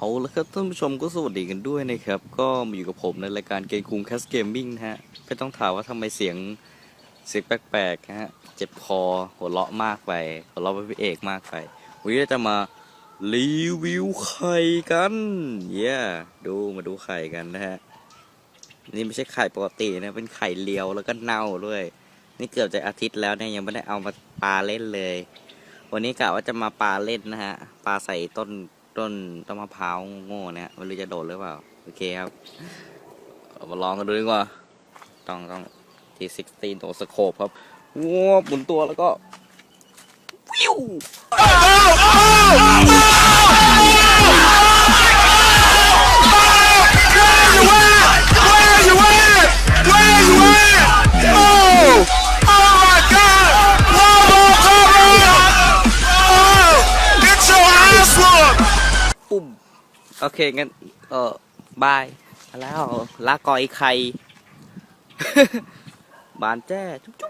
แล้วครับท่านผู้ชมก็สวัสดีกันด้วยนะครับ ก็มาอยู่กับผมในรายการเกมคุงแคสเกมมิ่งนะฮะไม่ต้องถามว่าทำไมเสียงเสียงแปลกๆนะฮะเจ็บคอหัวเราะมากไปหัวเราะเป็นพระเอกมากไปวันนี้จะมารีวิวไข่กันเย้ดูมาดูไข่กันนะฮะนี่ไม่ใช่ไข่ปกตินะเป็นไข่เลียวแล้วก็เน่าด้วย นี่เกือบจะอาทิตย์แล้วเนี่ยยังไม่ได้เอามาปลาเล่นเลย วันนี้กะว่าจะมาปลาเล่นนะฮะปลาใส่ต้น ต้นต้นมะพร้าวโง่เนี่ยไม่รู้จะโดดหรือเปล่า โอเคครับมาลองกันดูดีกว่า ต้องต้องทีซิกตีนตัวสโคปครับว้าวหมุนตัวแล้วก็วิว ปุ่ม โอเค งั้น เออบาย แล้วลากอยไข่ บานแจ้จุ๊บจุ๊บ